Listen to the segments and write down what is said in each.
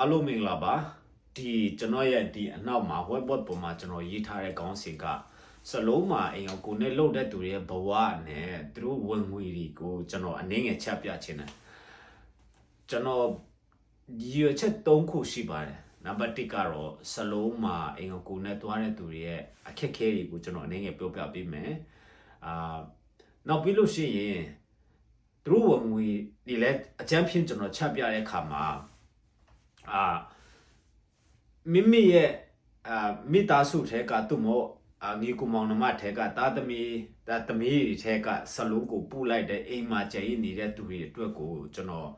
အားလုံးမင်္ဂလာပါဒီကျွန်တော်ရဲ့ဒီအနောက်မှာ webboard ပေါ်မှာကျွန်တော်ရေးထားတဲ့ခေါင်းစဉ်ကစလုံးမှာအိမ်အောင်ကိုနဲ့လှုပ်တဲ့သူတွေရဲ့ဘဝနဲ့သူတို့ဝင်ငွေတွေကိုကျွန်တော်အနည်းငယ်ချက်ပြချင်တယ်ကျွန်တော်ရည်ရွယ်ချက်၃ခုရှိပါတယ်နံပါတ်1ကတော့စလုံးမှာအိမ်အောင်ကိုနဲ့တွားတဲ့သူတွေရဲ့အခက်အခဲတွေကိုကျွန်တော်အနည်းငယ်ပြောပြပေးမယ်အာနောက်ပြီးလို့ရှိရင်သူတို့ဝင်ငွေဒီလဲအကြမ်းဖြင့်ကျွန်တော်ချက်ပြတဲ့အခါမှာ အာမိမိရဲ့အာမိသားစုထဲကသူ့မို့အာညီကူမောင်နှမထဲကတာသမီတာသမီးတွေထဲကဆလုံးကိုပူလိုက်တဲ့အိမ်မှာကျရင်နေတဲ့သူတွေအတွက်ကိုကျွန်တော်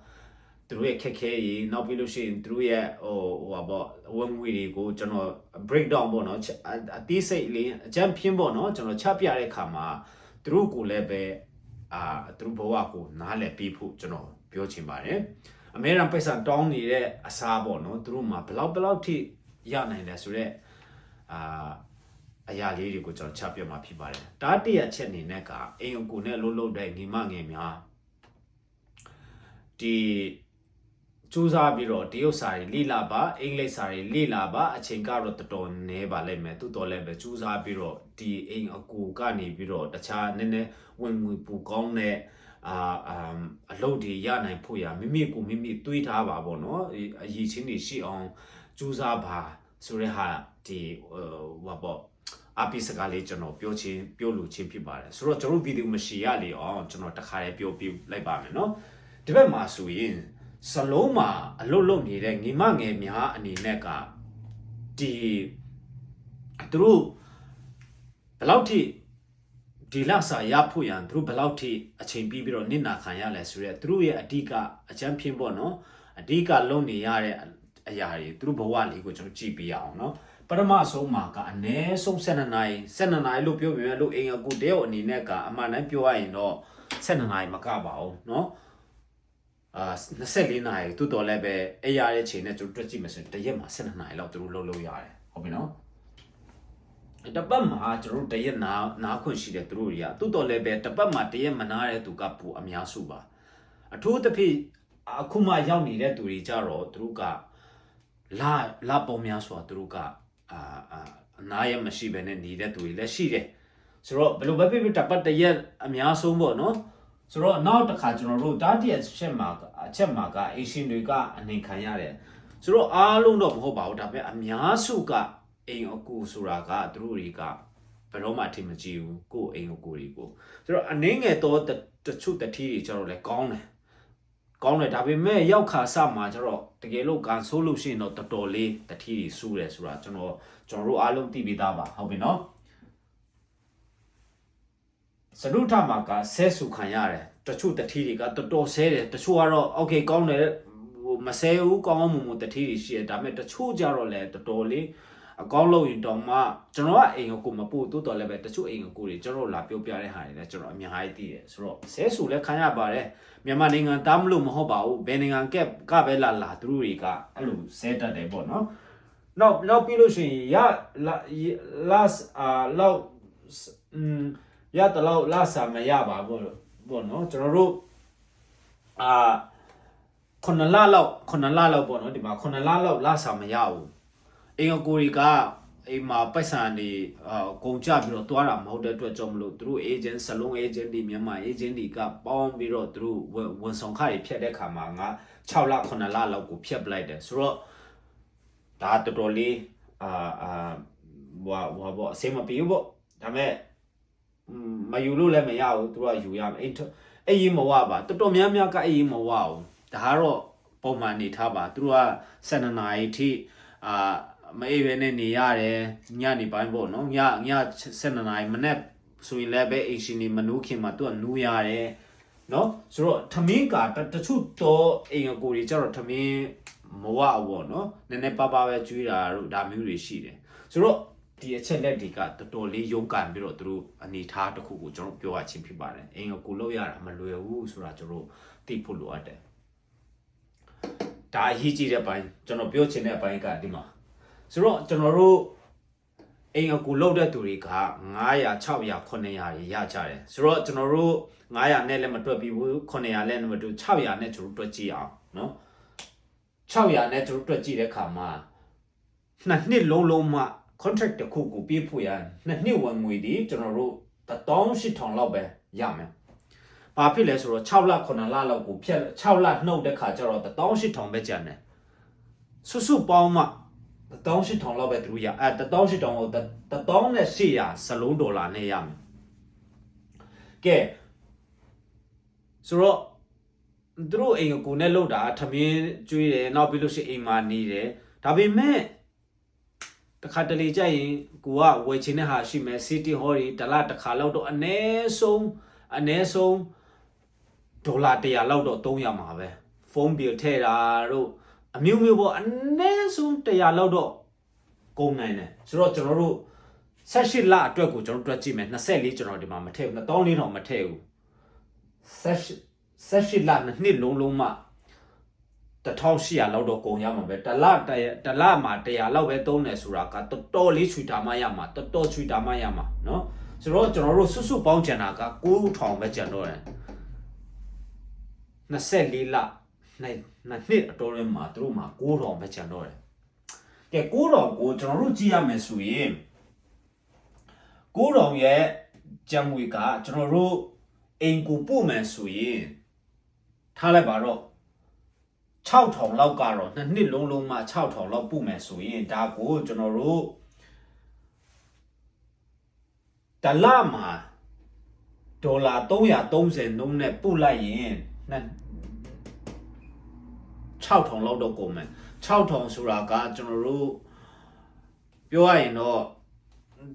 သူတို့ရဲ့ခက်ခဲရေးနောက်ပြီးလို့ရှိရင်သူတို့ရဲ့ဟိုဟိုပါပေါ့အဝငွေတွေကိုကျွန်တော် break down ပေါ့နော်ချက်အအသေးစိတ်လေးအကြမ်းဖြင်းပေါ့နော်ကျွန်တော်ချပြတဲ့ခါမှာသူတို့ကိုလည်းပဲအာသူတို့ဘဝကိုနားလည်ပြီးဖို့ကျွန်တော်ပြောချင်ပါတယ် အမေရိကန်ပိတ်ဆန်တောင်းနေတဲ့အစားပေါ့နော်သူတို့မှာဘလောက်ဘလောက်ထိရနိုင်တယ်ဆိုတော့အာအရာလေးတွေကိုကျွန်တော်ချပြမှာဖြစ်ပါတယ်တားတရချက်အနေနဲ့ကအိမ်အကူနဲ့လှုပ်လှုပ်တဲ့ညီမငယ်များဒီစူးစမ်းပြီးတော့တရုတ်စာတွေလိလာပါအင်္ဂလိပ်စာတွေလိလာပါအချိန်ကတော့တော်တော်နည်းပါလိမ့်မယ်သူတော်လည်းပဲစူးစမ်းပြီးတော့ဒီအိမ်အကူကနေပြီးတော့တခြားနည်းနည်းဝင်ငွေပူကောင်းတဲ့ အာအမ်အလုပ်တွေရနိုင်ဖို့ရမိမိကိုမိမိတွေးထားပါပေါ့နော်ဒီအရည်ချင်းတွေရှိအောင်ကြိုးစားပါဆိုတဲ့ဟာဒီဟိုဘာပေါ့အပိစကားလေးကျွန်တော်ပြောချင်းပြောလို့ချင်းဖြစ်ပါတယ်ဆိုတော့ကျွန်တော်ဗီဒီယိုမရှိရလေအောင်ကျွန်တော်တစ်ခါလေးပြောပြလိုက်ပါမယ်နော်ဒီဘက်မှာဆိုရင်စလုံးမှာအလုတ်လုတ်နေတဲ့ငိမငယ်များအနေနဲ့ကဒီသူတို့ဘယ်လောက်ထိ ဒီလစာရဖို့ရန်သူတို့ဘယ်လောက်ထိအချိန်ပြီးပြီးတော့နစ်နာခံရလဲဆိုရက်သူတို့ရဲ့အဓိကအချမ်းဖြင်းပေါ့နော်အဓိကလုံနေရတဲ့အရာတွေသူတို့ဘဝလေးကိုကျွန်တော်ကြည့်ပြရအောင်နော်ပထမဆုံးမှာကအ ਨੇ ဆုံး7နာရီ7နာရီလို့ပြောပြမယ်လို့အိမ်အကူတယောက်အနေနဲ့ကအမှန်တမ်းပြောရရင်တော့7နာရီမကပါဘူးနော်အာ24နာရီတူတော်လည်းပဲအဲ့ရတဲ့ချိန်နဲ့ကျွန်တော်တွက်ကြည့်မယ်ဆိုရင်တစ်ရက်မှာ7နာရီလောက်သူတို့လုပ်လို့ရတယ်ဟုတ်ပြီနော် တပတ်မှာကျွန်တော်တို့တရက်နာနားခွင့်ရှိတဲ့သူတို့တွေကတိုးတော်လည်းပဲတပတ်မှာတရက်မနာတဲ့သူကပူအများစုပါအထူးသဖြင့်အခုမှရောက်နေတဲ့သူတွေကြတော့သူတို့ကလာလာပေါ်များဆိုတာသူတို့ကအာအာအနာရမရှိဘဲနဲ့နေတဲ့သူတွေလည်းရှိတယ်ဆိုတော့ဘယ်လိုပဲဖြစ်ဖြစ်တပတ်တရက်အများဆုံးပေါ့နော်ဆိုတော့နောက်တစ်ခါကျွန်တော်တို့တားတရက်ချက်မှာအချက်မှာကအရှင်တွေကအနေခံရတယ်ဆိုတော့အားလုံးတော့မဟုတ်ပါဘူးဒါပေမဲ့အများစုက အိမ်အကူဆိုတာကသူတို့တွေကဘယ်တော့မှအထင်မကြီးဘူးကိုယ့်အိမ်အကူတွေကိုဆိုတော့အနှင်းငယ်တော့တတချို့တတိတွေကျတော့လဲကောင်းတယ်ကောင်းတယ်ဒါပေမဲ့ရောက်ခါစမှာကျတော့တကယ်လို့ကန်ဆိုးလို့ရှိရင်တော့တော်တော်လေးတတိတွေစူးတယ်ဆိုတာကျွန်တော်ကျွန်တော်တို့အားလုံးသိပြီးသားပါဟုတ်ပြီနော်စရုထမှာကဆဲဆူခံရတယ်တချို့တတိတွေကတော်တော်ဆဲတယ်တချို့ကတော့โอเคကောင်းတယ်ဟိုမဆဲဘူးကောင်းအောင်မမတတိတွေရှိတယ်ဒါပေမဲ့တချို့ကြတော့လဲတော်တော်လေး အကောင့်လို့ရင်တောင်မှကျွန်တော်ကအိမ်ကိုမပို့တိုးတော်လည်းပဲတချို့အိမ်ကိုတွေကျွန်တော်လာပြောပြတဲ့ဟာတွေလည်းကျွန်တော်အများကြီးသိတယ်ဆိုတော့ဆဲဆူလည်းခံရပါတယ်မြန်မာနိုင်ငံတားမလို့မဟုတ်ပါဘူးဘယ်နိုင်ငံကကပဲလာလာသူတို့တွေကအဲ့လိုဆဲတတ်တယ်ပေါ့နော်နောက်နောက်ပြီးလို့ရှိရင်ရလာလာအာလောက်อืมရတလောက်လာစာမရပါဘူးပေါ့နော်ကျွန်တော်တို့အာခုနလလောက်ခုနလလောက်ပေါ့နော်ဒီမှာခုနလလောက်လာစာမရဘူး အင်္ဂကိုရီကအိမ်မှာပိုက်ဆံတွေအာကုန်ကြပြီးတော့တွားတာမဟုတ်တဲ့အတွက်ကြောင့်မလို့သူတို့ agent စလုံး agent တွေမြန်မာ agent တွေကပေါင်းပြီးတော့သူတို့ဝန်ဆောင်ခတွေဖြတ်တဲ့ခါမှာငါ6လ9လလောက်ကိုဖြတ်ပလိုက်တယ်ဆိုတော့ဒါတော်တော်လေးအာအာဟွာဟွာပေါ့အစင်မပြေဘူးပေါ့ဒါပေမဲ့မယူလို့လည်းမရဘူးသူတို့ကယူရမယ်အဲ့အဲ့ရင်မဝပါတော်တော်များများကအဲ့ရင်မဝဘူးဒါကတော့ပုံမှန်နေထားပါသူတို့က7နာရီထိအာ မအေးပဲနဲ့နေရတယ်ညနေပိုင်းပေါ့နော်ညည7နာရီမနေ့ဆိုရင်လည်းပဲအိမ်ရှင်နေမနူးခင်မှာသူကနူးရတယ်နော်ဆိုတော့ထမင်းကတချို့တော့အိမ်အကိုတွေကျတော့ထမင်းမဝဘောနော်နည်းနည်းပါးပါးပဲကျွေးတာတို့ဒါမျိုးတွေရှိတယ်ဆိုတော့ဒီအချက်လက်တွေကတော်တော်လေးရုန်းကန်ပြီးတော့သူတို့အနေထားတစ်ခုကိုကျွန်တော်ပြောရချင်းဖြစ်ပါတယ်အိမ်အကိုလောက်ရတာမလွယ်ဘူးဆိုတာကျွန်တော်သိဖို့လိုအပ်တယ်ဒါအရေးကြီးတဲ့ပိုင်းကျွန်တော်ပြောချင်တဲ့ဘိုင်းကဒီမှာ ဆိုတော့ကျွန်တော်တို့အိမ်အကူလောက်တဲ့သူတွေက900 600 900တွေရကြတယ်ဆိုတော့ကျွန်တော်တို့900နဲ့လည်းမတွက်ပြီးဘူး900လည်းမတွက်600နဲ့ကျွန်တော်တွက်ကြည့်အောင်နော်600နဲ့ကျွန်တော်တွက်ကြည့်တဲ့အခါမှာနှစ်နှစ်လုံးလုံးမှ contract တစ်ခုကိုပေးဖို့ရနှစ်နှစ်ဝင်ငွေဒီကျွန်တော်တို့18000လောက်ပဲရမယ်။ဘာဖြစ်လဲဆိုတော့6လ9လလောက်ကိုဖြတ်6လနှုတ်တဲ့ခါကျတော့18000ပဲကျန်တယ်။စုစုပေါင်းမှ 18000လောက်ပဲသူတို့ရအဲ18000ကို1800စလုံးဒေါ်လာနဲ့ရမယ်။ကဲဆိုတော့သူတို့အိမ်ကိုကိုနဲ့လောက်တာထမင်းကျွေးတယ်နောက်ပြီးလို့ရှိရင်အိမ်မှာနေတယ်ဒါပေမဲ့တခါတလေကြရင်ကိုကဝယ်ချင်တဲ့ဟာရှိမယ် city hall တွေတစ်လတစ်ခါလောက်တော့အနည်းဆုံးအနည်းဆုံးဒေါ်လာ100လောက်တော့သုံးရမှာပဲဖုန်း bill ထည့်တာတို့ အမျိုးမျိုးပေါ့အနည်းဆုံး100လောက်တော့ကုန်နိုင်တယ်ဆိုတော့ကျွန်တော်တို့18လအတွက်ကိုကျွန်တော်တို့တွက်ကြည့်မယ်24ကျွန်တော်ဒီမှာမထည့်ဘူး2400တော့မထည့်ဘူး18 18လနှစ်နှစ်လုံးလုံးမှ1800လောက်တော့ကုန်ရမှာပဲတစ်လတရတစ်လမှာ100လောက်ပဲသုံးတယ်ဆိုတာကတော်တော်လေးချွေတာမှရမှာတော်တော်ချွေတာမှရမှာเนาะဆိုတော့ကျွန်တော်တို့စွတ်စွတ်ပေါင်းကျန်တာက9000ပဲကျန်တော့တယ်24လ နှစ်နှစ်အတော်ရင်းမှာသူတို့မှာ9000ပဲကျန်တော့တယ်ကဲ9000ကိုကျွန်တော်တို့ကြည့်ရမယ်ဆိုရင်9000ရဲ့ကျန်ငွေကကျွန်တော်တို့အိမ်ကိုပို့မယ်ဆိုရင်ထားလိုက်ပါတော့6000လောက်ကတော့နှစ်နှစ်လုံးလုံးမှ6000လောက်ပို့မယ်ဆိုရင်ဒါကိုကျွန်တော်တို့တလမှာဒေါ်လာ330နှုန်းနဲ့ပို့လိုက်ရင်နှစ် 6000လောက်တော့ကုန်မယ်6000ဆိုတာကကျွန်တော်တို့ပြောရရင်တော့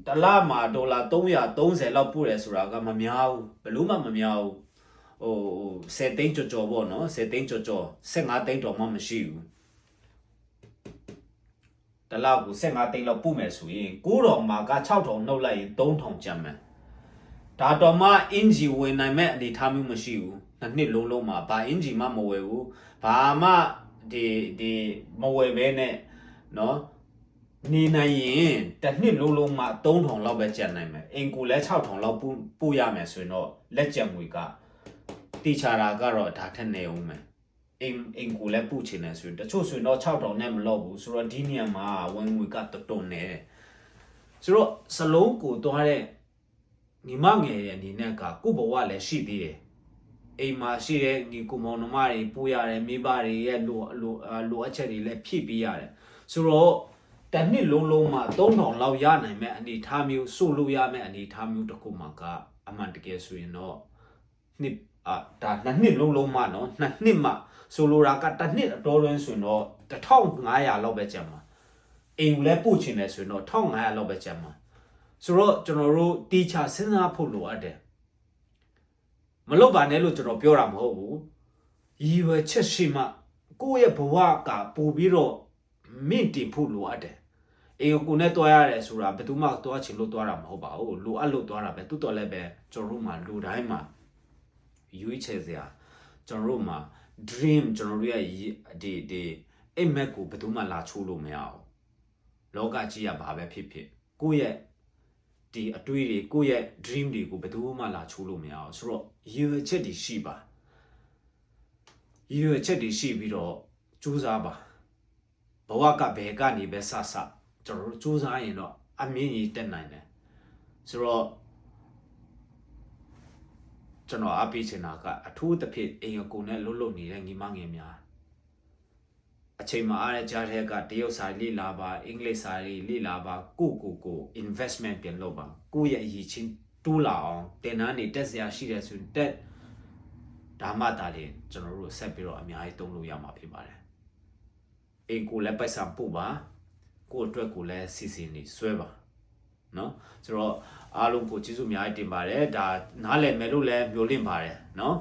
တလမှာဒေါ်လာ330လောက်ပို့တယ်ဆိုတာကမများဘူးဘယ်လို့မှမများဘူးဟို7သိန်းကျော်ကျော်ပေါ့နော်7သိန်းကျော်ကျော်15သိန်းတော့မှမရှိဘူးတလောက်ကို15သိန်းလောက်ပို့မယ်ဆိုရင်9000မှာက6000နှုတ်လိုက်ရင်3000ကျန်မယ်ဒါတော့မှအင်ဂျီဝင်နိုင်မဲ့အနေထားမျိုးမရှိဘူးနှစ်နှစ်လုံးလုံးမှာဘာအင်ဂျီမှမဝယ်ဘူးဘာမှ ဒီဒီမဝယ်ဘဲနဲ့နော်နေနိုင်ရင်တစ်နှစ်လုံးလုံးမှာ3000လောက်ပဲကျန်နိုင်မယ်အင်ကူလဲ6000လောက်ပို့ပို့ရမယ်ဆိုရင်တော့လက်ကျန်ငွေကတိချာတာကတော့ဒါထက်နေအောင်မယ်အင်အင်ကူလဲပို့ချင်တယ်ဆိုရင်တချို့ဆိုရင်တော့6000နဲ့မလောက်ဘူးဆိုတော့ဒီနေရာမှာဝင်ငွေကတော်တော်နေတယ်ဆိုတော့စလုံးကိုတွားတဲ့ညီမငယ်ရဲ့အနေနဲ့ကကို့ဘဝလည်းရှိသေးတယ် အိမ်မှာရှိတဲ့ညီကိုမောင်နှမတွေပို့ရတယ်မိဘတွေရဲ့လိုလိုလိုအပ်ချက်တွေလည်းဖြည့်ပေးရတယ်ဆိုတော့တနှစ်လုံးလုံးမှာ3000လောက်ရနိုင်မဲ့အနေထားမျိုးဆိုလို့ရမဲ့အနေထားမျိုးတစ်ခုမှကအမှန်တကယ်ဆိုရင်တော့နှစ်အာဒါနှစ်နှစ်လုံးလုံးမှနော်နှစ်နှစ်မှဆိုလိုတာကတစ်နှစ်အတော်တွင်းဆိုရင်တော့1500လောက်ပဲကျန်မှာအိမ်လည်းပို့ချင်တယ်ဆိုရင်တော့1500လောက်ပဲကျန်မှာဆိုတော့ကျွန်တော်တို့တီချာစဉ်းစားဖို့လိုအပ်တယ် မလုပ်ပါနဲ့လို့ကျွန်တော်ပြောတာမဟုတ်ဘူးရည်ရွယ်ချက်ရှိမှကိုယ့်ရဲ့ဘဝကပို့ပြီးတော့မင့်တင်ဖို့လိုအပ်တယ်အေးကိုနဲ့တွားရတယ်ဆိုတာဘယ်သူမှတွားချင်လို့တွားတာမဟုတ်ပါဘူးလိုအပ်လို့တွားတာပဲတူတော်လည်းပဲကျွန်တော်တို့မှာလူတိုင်းမှာရွေးချယ်စရာကျွန်တော်တို့မှာ dream ကျွန်တော်တို့ရဲ့ဒီဒီအိမ်မက်ကိုဘယ်သူမှလာချိုးလို့မရအောင်လောကကြီးကဘာပဲဖြစ်ဖြစ်ကိုယ့်ရဲ့ ဒီအတွေးတွေကိုယ့်ရဲ့ dream တွေကိုဘယ်သူမှလာချိုးလို့မရအောင်ဆိုတော့ရည်ရွယ်ချက်တွေရှိပါရည်ရွယ်ချက်တွေရှိပြီးတော့ကြိုးစားပါဘဝကဘယ်ကနေပဲဆဆကျွန်တော်တို့စူးစမ်းရင်တော့အမြင့်ကြီးတက်နိုင်တယ်ဆိုတော့ကျွန်တော်အပိချင်တာကအထူးသဖြင့်အိမ်အကူနဲ့လွတ်လွတ်နေတဲ့ညီမငယ်များ အချိန်မှာအားရကြားတဲ့ကတရုတ်စာလေ့လာပါအင်္ဂလိပ်စာလေ့လာပါကိုကိုကို investment ပြန်လုပ်ပါကိုရဲ့အရေးချင်းတိုးလာအောင်တင်နန်းနေတက်စရာရှိတယ်ဆိုရင်တက်ဒါမှသာလေကျွန်တော်တို့ဆက်ပြီးတော့အများကြီးသုံးလို့ရမှာဖြစ်ပါတယ်အိမ်ကိုလည်းပိုက်ဆံပို့ပါကိုယ့်အတွက်ကိုလည်းစီစဉ်နေဆွဲပါเนาะဆိုတော့အားလုံးကိုကျေးဇူးအများကြီးတင်ပါတယ်ဒါနားလည်မယ်လို့လည်းမျှော်လင့်ပါတယ်เนาะ